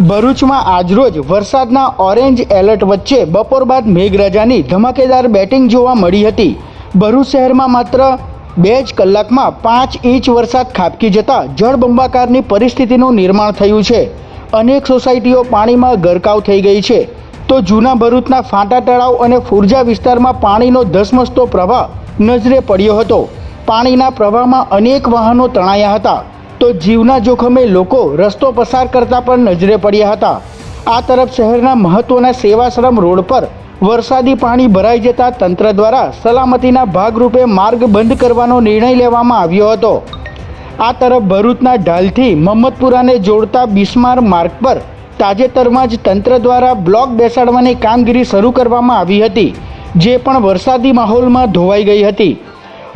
ભરૂચમાં આજરોજ વરસાદના ઓરેન્જ એલર્ટ વચ્ચે બપોર બાદ મેઘરાજાની ધમાકેદાર બેટિંગ જોવા મળી હતી. ભરૂચ શહેરમાં માત્ર બે જ કલાકમાં પાંચ ઇંચ વરસાદ ખાબકી જતા જળબંબાકારની પરિસ્થિતિનું નિર્માણ થયું છે. અનેક સોસાયટીઓ પાણીમાં ગરકાવ થઈ ગઈ છે. તો જૂના ભરૂચના ફાંટા તળાવ અને ફુરજા વિસ્તારમાં પાણીનો ધસમસતો પ્રવાહ નજરે પડ્યો હતો. પાણીના પ્રવાહમાં અનેક વાહનો તણાયા હતા. તો જીવના જોખમે લોકો રસ્તો પસાર કરતા પણ નજરે પડ્યા હતા. આ તરફ શહેરના મહત્વના સેવાશ્રમ રોડ પર વરસાદી પાણી ભરાઈ જતા તંત્ર દ્વારા સલામતીના ભાગરૂપે માર્ગ બંધ કરવાનો નિર્ણય લેવામાં આવ્યો હતો. આ તરફ ભરૂચના ઢાલથી મહમ્મદપુરાને જોડતા બિસ્માર માર્ગ પર તાજેતરમાં જ તંત્ર દ્વારા બ્લોક બેસાડવાની કામગીરી શરૂ કરવામાં આવી હતી, જે પણ વરસાદી માહોલમાં ધોવાઈ ગઈ હતી.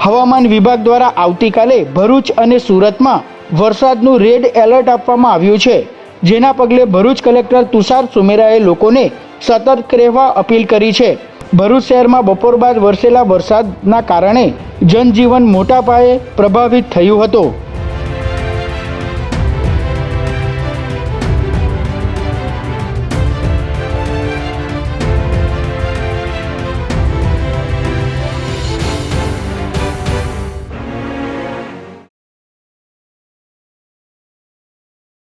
હવામાન વિભાગ દ્વારા આવતીકાલે ભરૂચ અને સુરતમાં વરસાદનું રેડ એલર્ટ આપવામાં આવ્યું છે. જેના પગલે ભરૂચ કલેક્ટર તુષાર સુમેરાએ લોકોને સતર્ક રહેવા અપીલ કરી છે. ભરૂચ શહેરમાં બપોર બાદ વરસેલા વરસાદના કારણે જનજીવન મોટા પાયે પ્રભાવિત થયું હતું.